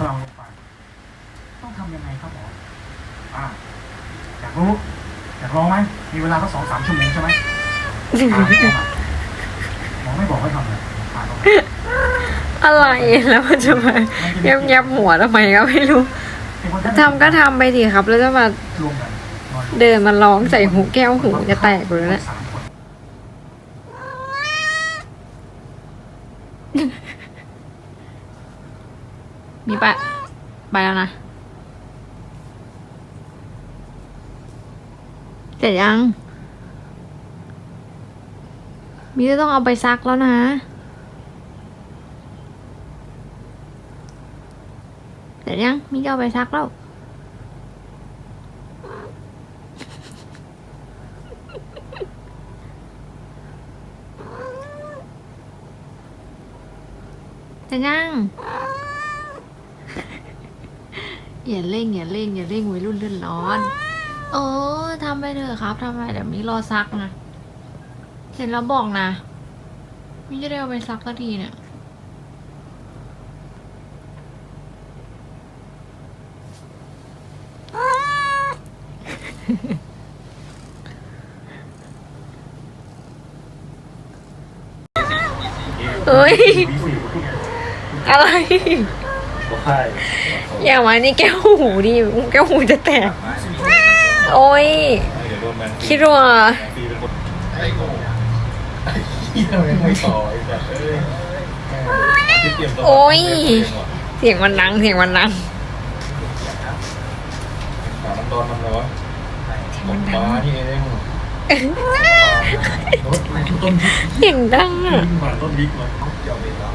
ของเราลงไป ต้องทำยังไงครับหมออ่าอยากรู้อยากลองไหมมีเวลาสักสองสามชั่วโมงใช่ไหมอ่าหมอไม่บอกให้ทำเลยอ่าลองอะไรแล้วมันจะมาแยบแยบๆหัวทำไมก็ไม่รู้ทำก็ทำไปสิครับ แล้วจะมารวมกันนอนเดินมาร้องใส่หูแก้วหูจะแตกเลยนะสามคน มีปไปแล้วนะ เสร็จยัง มีจะต้องเอาไปซักแล้วนะเสร็จยัง มีจะเอาไปซักแล้วเสร็จยัง อย่าเร่งอย่าเร่งอย่าเร่งวัยรุ่นเลื่อนร้อน เออทำไปเถอะครับทำไปเดี๋ยวมีรอซักนะเสร็จแล้วบอกนะมิจะได้เอาไปซักสักทีเนี่ยเฮ้ย อะไรใช่ อย่ามานี่แก้วหูดิแก้วหูจะแตก โอ้ยเดี๋ยวโดนแมนคิดว่าซีเป็นคนไอ้โง่ที่ทำไมไม่ต่อไอ้สัตว์เอ้ยที่เตรีมตัวโอ้ย เสียงมันดัง เสียงมันดังหามันโดนมันเลยวะเสียงตมักนปดัลางที่เองรถต้นพริกเสียงดังอะมันต้นบิ๊กมันเกี่ยวเองแล้ว